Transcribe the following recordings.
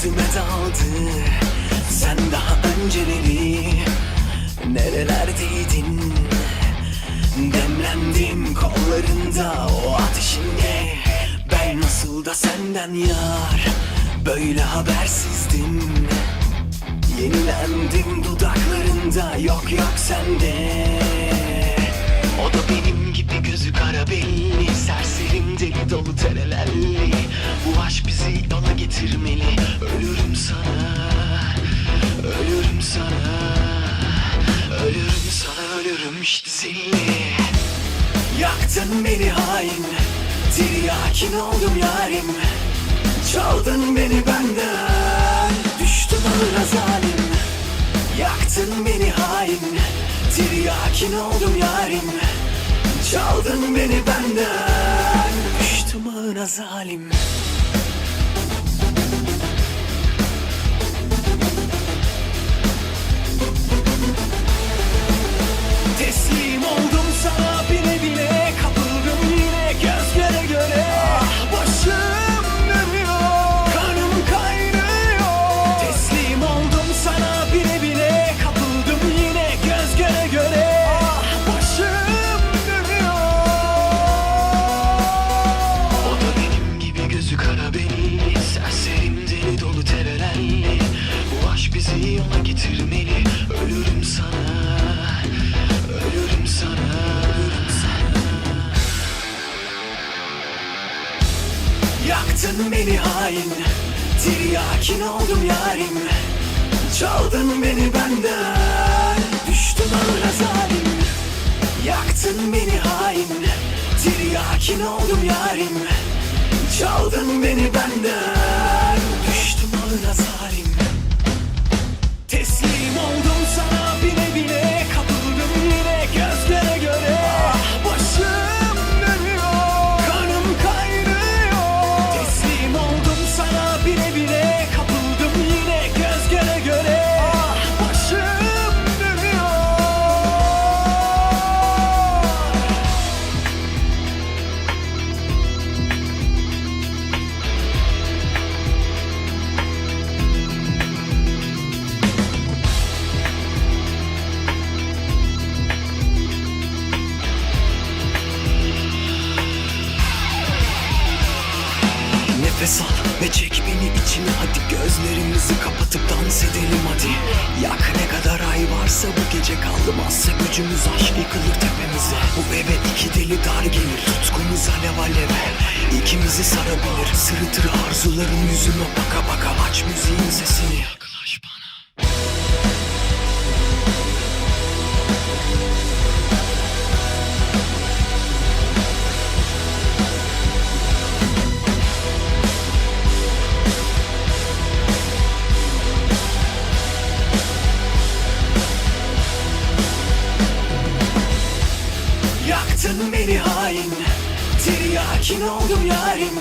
gözüme daldı. Sen daha önceleri nerelerdeydin? Demlendim kollarında o ateşinde Ben nasıl da senden yar Böyle habersizdim. Yenilendim dudaklarında yok yok sende. O da benim gibi gözü kara belli deli dolu terelelli Bu aşk bizi yola getirmeli. Ölürüm sana Ölürüm sana Ölürüm sana ölürüm işte zilli Yaktın beni hain Tiryakin oldum yarim. Çaldın beni benden Düştüm ağına zalim. Yaktın beni hain Tiryakin oldum yarim. Çaldın beni benden zalim Yaktın beni hain Tiryakin oldum yarim. Çaldın beni benden Düştüm ağına zalim Yaktın beni hain Tiryakin oldum yarim. Çaldın beni benden Düştüm ağına zalim Nefes al ve çek beni içine. Hadi Gözlerimizi kapatıp dans edelim hadi. Yak ne kadar ay varsa bu gece kalmazsa Gücümüz aşk yıkılır tepemize. Bu eve iki deli dar gelir. Tutkumuz alev alev. İkimizi sarabilir. Sırıtır arzuların yüzüme baka baka. Aç müziğin sesini. Yaklaş bana Beni hain Tiryakin oldum yarim.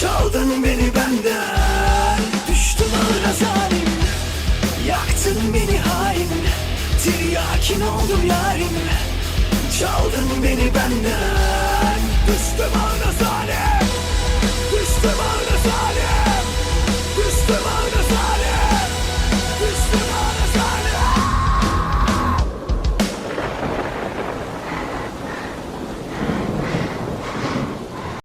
Çaldın beni benden Düştüm ağına zalim. Yaktın beni hain Tiryakin oldum yarim. Çaldın beni benden